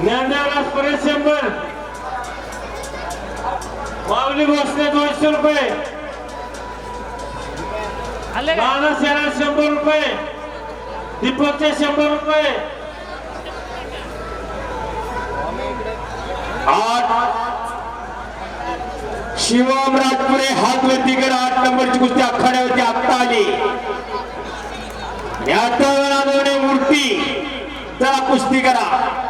ज्ञानदेवराज परेश शंभर. माऊली भोसले दोनशे रुपये. शेरा शंभर रुपये. दीपकचे शंभर रुपये. आठ. शिवम राजपुरे हात वरती करा आठ नंबरची कुस्ती आखाड्यावरती आत्ता आली. वेळा मूर्ती. चला कुस्ती करा.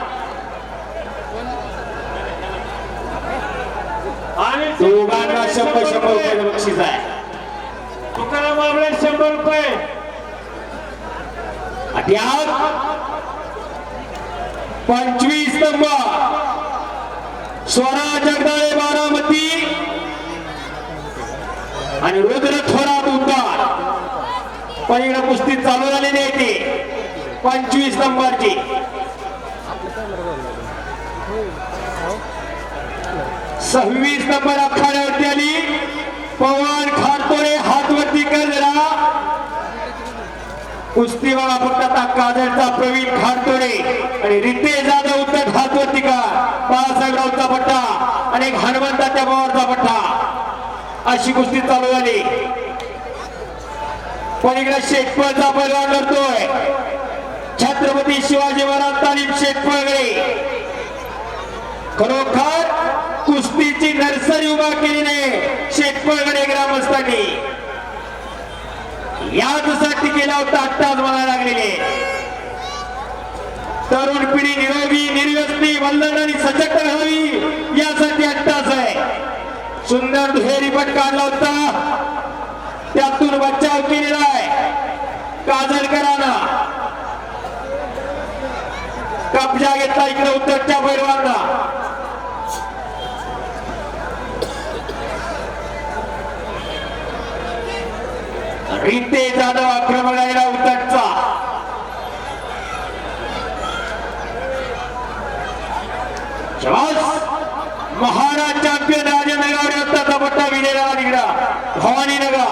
दोघांना शंभर शंभर रुपयाचं बक्षीस आहे. तुकाराम आबळे शंभर रुपये. पंचवीस नंबर. स्वरा जगदाळे बारामती. आणि रुद्र थोरात उद्धार पण इकडे कुस्ती चालू झालेली आहे ती. पंचवीस नंबरची. सव्वीस नंबर आखाड्यावरती आली. पवन खारतोरे हातवरती कर जरा कुस्ती फक्त आता काजळचा प्रवीण खारतोरे आणि रितेश जाधव उत्तर हातवरती का? बाळासाहेबरावचा पट्टा आणि एक हनुमंताच्या पवारचा पट्टा. अशी कुस्ती चालू झाली. पलीकडे शेतपळचा पैलवान करतोय छत्रपती शिवाजी महाराज तालीम शेतपळकडे खरोखर कुस्तीची नर्सरी उभा केली नाही शेतपळगडे ग्रामस्थांनी. याचसाठी केला होता आत्ताच मला लागलेले तरुण पिढी निरोगी निर्व्यसनी वल्लन आणि सशक्त राहावी यासाठी आत्ताच आहे. सुंदर दुहेरी पट काढला होता. त्यातून बचाव केलेला आहे. काजलकरांना. कब्जा घेतला इकडे उत्तरच्या पैलवांना रिते जाधव आक्रमण आहे उत्तरचा महाराज चॅम्पियन राजेंद्रगाव रत्नाचा पट्टा विजयला निघडा भवानी नगा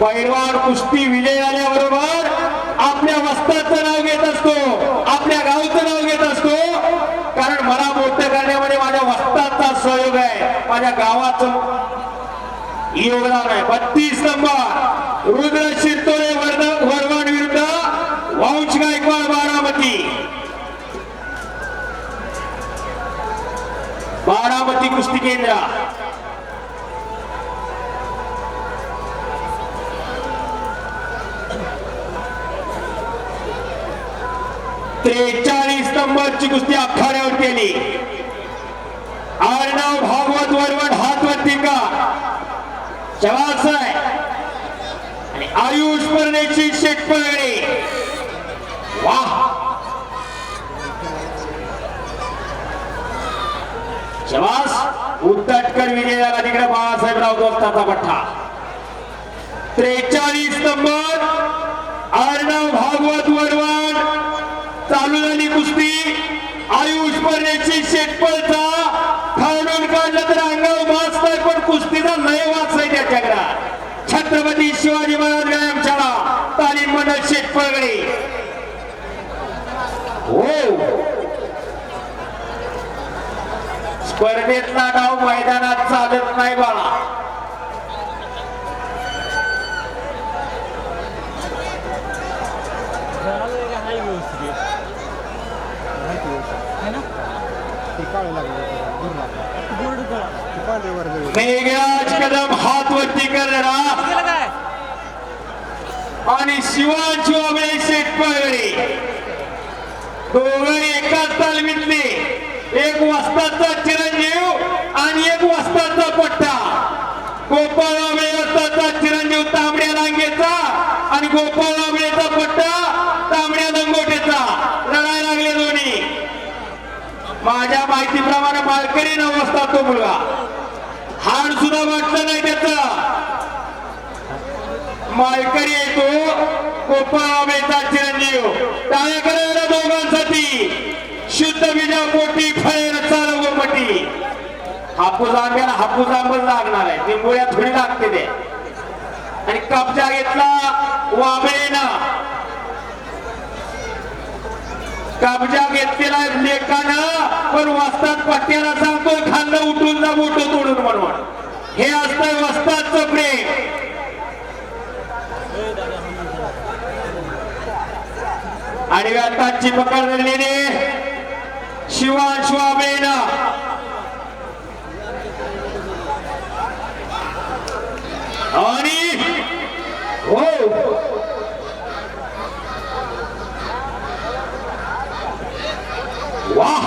पैलवान कुस्ती विजय आल्याबरोबर आपल्या वस्ताचं नाव घेत असतो. आपल्या गावचं नाव घेत असतो. कारण मला मोठं करण्यामध्ये माझ्या वस्त्राचा सहयोग आहे. माझ्या गावाचं योगदान आहे. बत्तीस नंबर. रुद्र शिरतोळे वर्ध विरुद्ध वंश गायकवाड बारामती. बारामती कुस्ती केंद्र. त्रेचाळीस नंबरची कुस्ती आखाड्यावर केली. आरनाव भागवत वरवट हातवरती का आणि आयुष परदेशी शेटपळे वा जवास उत्तटकर विजय झाला तिकडे बाळासाहेबराव दोस्ताचा पठ्ठा. त्रेचाळीस नंबर अर्णव भागवत वरवाड चालू झाली कुस्ती. आयुष परदेशी शेटपळचा खालून काढलं तर अंगावर वाच नाही पण कुस्तीचा लय वाच आहे त्याच्याकडे छत्रपती शिवाजी महाराज व्यायामशाळा तालीम मंडळ शेटपळगडे हो. स्पर्धेतला डाव मैदानात चालत नाही बाळा झालं का हाय व्यवस्थित माहिती व्यवस्थित. है ना ते काळे लागले दूर लागले बोर्ड कळा ते पांढरे वर गेले. मेघराज कदम हात वरती करणारा गेलं काय आणि शिवाजी शिवाबळे शेटपळे दोघं एकाच तालमीतले. एक वस्ताचा चिरंजीव आणि एक वस्ताचा पट्टा. गोपाळ आंबळे वस्ताचा चिरंजीव तांबड्या रांगेचा आणि गोपाळ आंबळेचा पट्टा तांबड्या लंगोटेचा लढायला लागले दोन्ही. माझ्या माहितीप्रमाणे मालकरी न वस्ता तो मुलगा. हाड सुद्धा वाटलं नाही त्याचा. मायकरी येतो मेहता चिरंजीव. टाळ्या करायला दोघांसाठी. शुद्ध विजा पोटी फळे चालवपटी हापूस आंब्याला हापूस आंबच लागणार आहे. निंबोळ्या थोडी लागते ते. आणि कब्जा घेतला वाबळेनं. कब्जा घेतलेला लेखानं पण वस्तात पट्ट्याला सांगतो खाल्लं उठून जा मोठं तोडून म्हणून. हे असतं वस्तादचं प्रेम. आणि आताची शिवा शिवा आबेना आणि हो. वाह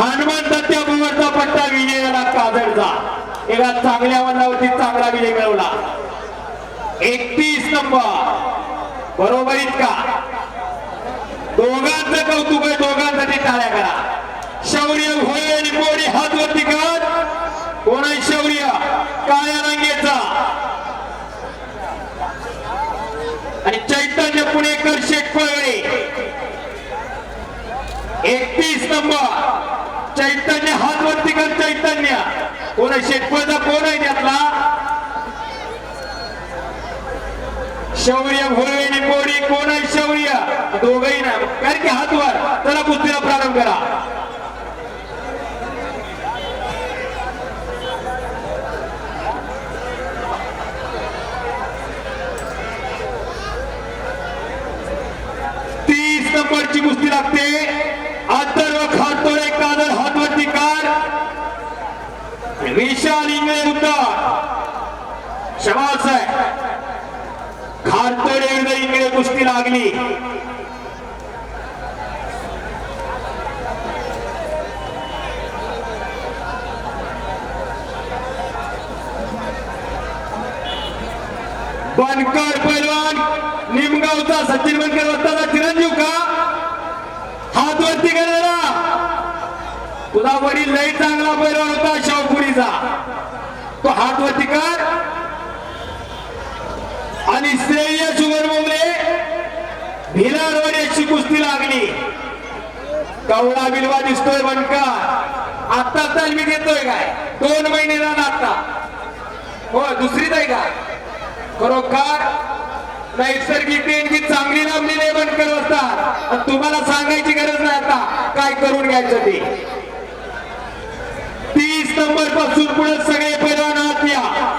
हनुमंत त्या भुवरचा पट्टा विजयाला काजळचा. एका चांगल्या वनावरती चांगला विजय मिळवला. एकतीस नंबर. बरोबरीत का दोघांचं कौतुक आहे दोघांसाठी टाळ्या करा. शौर्य होय आणि कोणी हात वरती कर कोण आहे शौर्य काळ्या रंगेचा. आणि चैतन्य पुणेकर शेटफळे एकतीस नंबर. चैतन्य हात वरती कर चैतन्य. कोण आहे कोण आहे त्यातला? शौर्य भोळे आणि मोडी कोण आहे दोघही ना कारण की हातवर त्याला कुस्तीला प्रारंभ करा. तीस नंबरची कुस्ती लागते. अथर्व खातोडे कादर हातवरती कार विशाल इंगळे मुद्दा शमाल आहे खातोडे इंगळे कुस्ती लागली. बनकर पैलवान निमगावचा सचिन बनकर वस्ताचा चिरंजीव का? हात वरती करणारा. तुझा वडील लई चांगला पैलवान होता शावपुरीचा तो हात वरती कर. आणि श्रेय शुगर बोंबले भिलारवर याची कुस्ती लागली. कवडा बिलवा दिसतोय बनकर आता मी घेतोय काय? दोन महिने राहणार आता हो दुसरीच आहे का? खरोखर नैसर्गिक देणगी चांगली लाभलेली निर्माण करत असतात. आणि तुम्हाला सांगायची गरज नाही आता. काय करून घ्यायचं ते? तीस नंबरपासून पुढे सगळे पैलवान आहात या.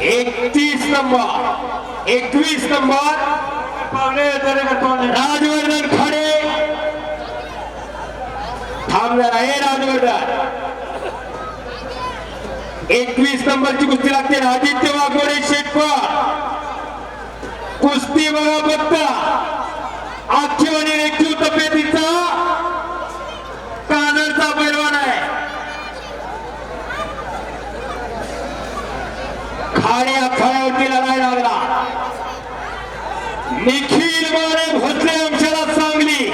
एकतीस नंबर. एकवीस नंबर पावले जरे का तोंड राजवर्धन खडे थांब जरा हे राजवर्धन एकवीस नंबरची कुस्ती लागते आदित्य वाघोडे शेटकर कुस्ती बघा बघता आखीव आणि रेखीव तब्येतीचा कानडचा पैलवान आहे खाड्या खळ्यावरती लढाई लागला निखिल माने भोसले अंशाला सांगली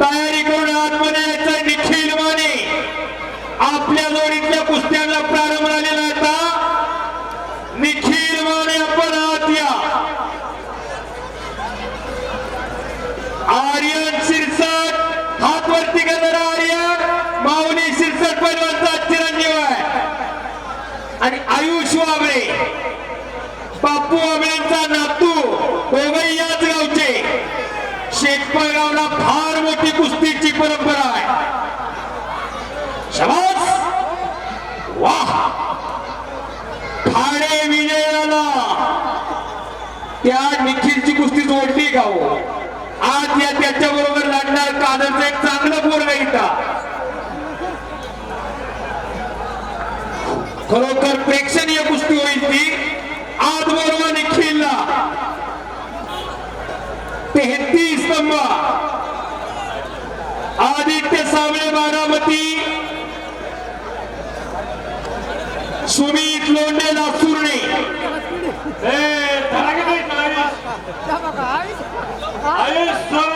तयारी करून आतमध्ये यायचं निखिल माने आपल्या जोडीतल्या कुस्त्यांना प्रारंभ झालेला आता. निखिल माने आपण आत या. आर्यन शिरसट हात वरती करणारा आर्यन माऊली शिरसट पैलवानचा चिरंजीव आहे. आणि आयुष वाबळे बापू वाबळेंचा नातू दोघही याच गावचे शेतपळगावला फार मोठी कुस्तीची परंपरा आहे. ठाणे विजयाला. त्या निखिलची कुस्ती जोडली का हो आज या त्याच्या बरोबर लढणार कादरचं एक चांगलं पोरग इथं. खरोखर प्रेक्षणीय कुस्ती होईल ती. आज बरोबर निखिलला. तेहतीस स्तंभ आदित्य सावळे बारामती. सुमित? आयुष सर.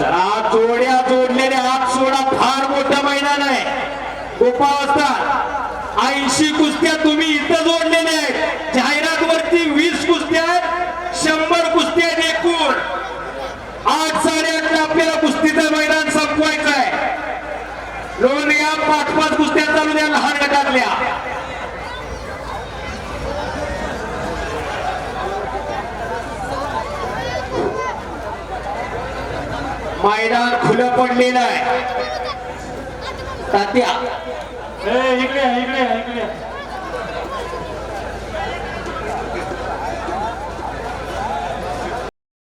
जरा जोड्या जोडलेले हात सोडा फार मोठं मैदान आहे. गोपावस्था ऐंशी कुस्त्या तुम्ही इथं जोडलेल्या आहेत. जाहिरात वरती वीस कुस्त्या आहेत शंभर कुस्त्या एकूण. आठ साडेआठला आपल्याला कुस्तीचं मैदान संपवायचं आहे लोन या पाच पाच कुस्त्या चालू द्या लहान गटातल्या. मैदान खुलं पडलेलं आहे. तात्या. इकडे इकडे इकडे.